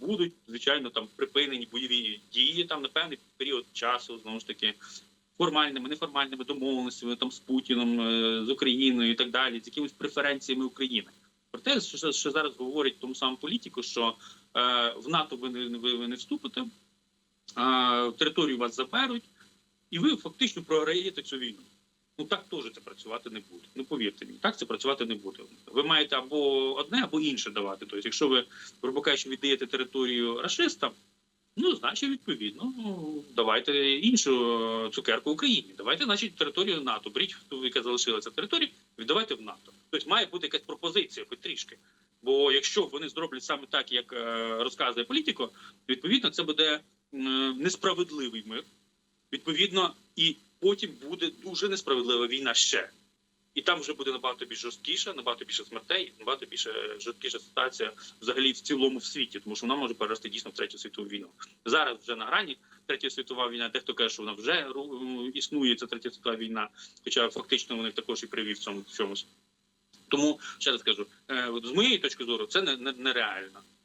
будуть звичайно там припинені бойові дії там на певний період часу, знову ж таки. Формальними, неформальними домовленостями там з Путіном, е, з Україною і так далі, з якимись преференціями України. Проте, що, що зараз говорить тому самому політику, що е, в НАТО ви не ви, ви не вступите, а територію вас заберуть, і ви фактично програєте цю війну. Ну так теж це працювати не буде. Ну повірте мені, так це працювати не буде. Ви маєте або одне, або інше давати. Тобто, якщо ви, грубо кажучи, віддаєте територію рашистам, ну значить відповідно ну, давайте іншу е, цукерку Україні. Давайте, значить, територію НАТО. Беріть, ту, яка залишилася територія, віддавайте в НАТО. Тобто має бути якась пропозиція, хоч трішки. Бо якщо вони зроблять саме так, як е, розказує політико, відповідно це буде е, несправедливий мир. Відповідно, і потім буде дуже несправедлива війна ще. І там вже буде набагато більш жорсткіша, набагато більше смертей, набагато більше жорсткіша ситуація взагалі в цілому в світі, тому що вона може перерости дійсно в третю світову війну. Зараз вже на грані третя світова війна. Дехто каже, що вона вже існує. Ця третя світова війна, хоча фактично вони також і привів в цьому в чомусь. Тому ще раз кажу, е, з моєї точки зору, це не, не, нереально.